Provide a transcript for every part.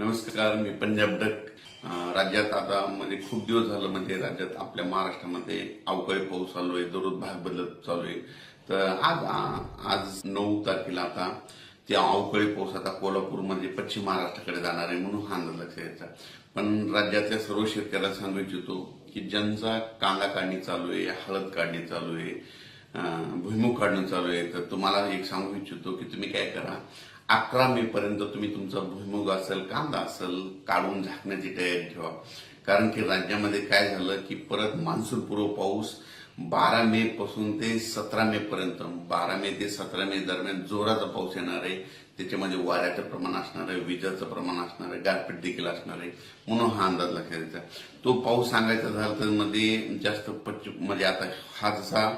नमस्कार मी पंजाब डक राज्यात आता म्हणजे खूप दिवस झालं म्हणजे राज्यात आपल्या महाराष्ट्रामध्ये अवकाळी पाऊस चालू आहे दररोज भाग बदलत चालू आहे. तर आज आज नऊ तारखेला आता ते अवकाळी पाऊस आता कोल्हापूरमध्ये पश्चिम महाराष्ट्राकडे जाणार आहे म्हणून हा अंदाज लक्षात यायचा. पण राज्यातल्या सर्व शेतकऱ्याला सांगू इच्छितो की ज्यांचा कांदा काढणी चालू आहे हळद काढणी चालू आहे भुईमुख भुईमुग काढणं चालू आहे तर तुम्हाला एक सांगू इच्छितो की तुम्ही काय करा. अकरा मे पर्यंत तुम्ही तुमचा भुईमुग असेल कांदा असेल काढून झाकण्याची तयारी ठेवा. कारण की राज्यामध्ये काय झालं की परत मान्सून पूर्व पाऊस बारा मे पासून ते सतरा मे पर्यंत बारा मे ते सतरा मे दरम्यान जोराचा पाऊस येणार आहे. त्याच्यामध्ये वाऱ्याचं प्रमाण असणार आहे विजाचं प्रमाण असणार आहे गारपीट देखील असणार आहे. म्हणून हा अंदाज लक्षात द्यायचा तो पाऊस सांगायचा झाला तर मध्ये जास्त पच म्हणजे आता हा जसा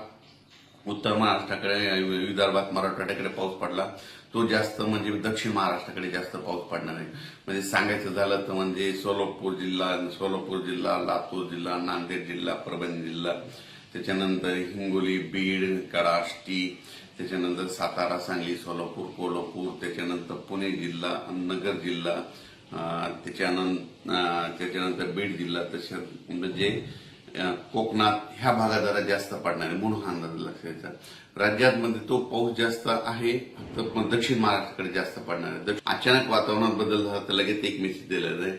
उत्तर महाराष्ट्राकडे विदर्भात मराठवाड्याकडे पाऊस पडला. तो जास्त म्हणजे दक्षिण महाराष्ट्राकडे जास्त पाऊस पडणार आहे. म्हणजे सांगायचं झालं तर म्हणजे सोलापूर जिल्हा सोलापूर जिल्हा लातूर जिल्हा नांदेड जिल्हा परभणी जिल्हा त्याच्यानंतर हिंगोली बीड कडाष्टी त्याच्यानंतर सातारा सांगली सोलापूर कोल्हापूर त्याच्यानंतर पुणे जिल्हा नगर जिल्हा त्याच्यानंतर त्याच्यानंतर बीड जिल्हा तसंच म्हणजे कोकणात ह्या भागात जरा जास्त पडणार आहे म्हणून हा अंदाज लक्षात द्यायचा. राज्यात मध्ये तो पाऊस जास्त आहे फक्त दक्षिण महाराष्ट्राकडे जास्त पडणार आहे. अचानक वातावरणात बदल झाला तर लगेच एक मेसेज दिला जाईल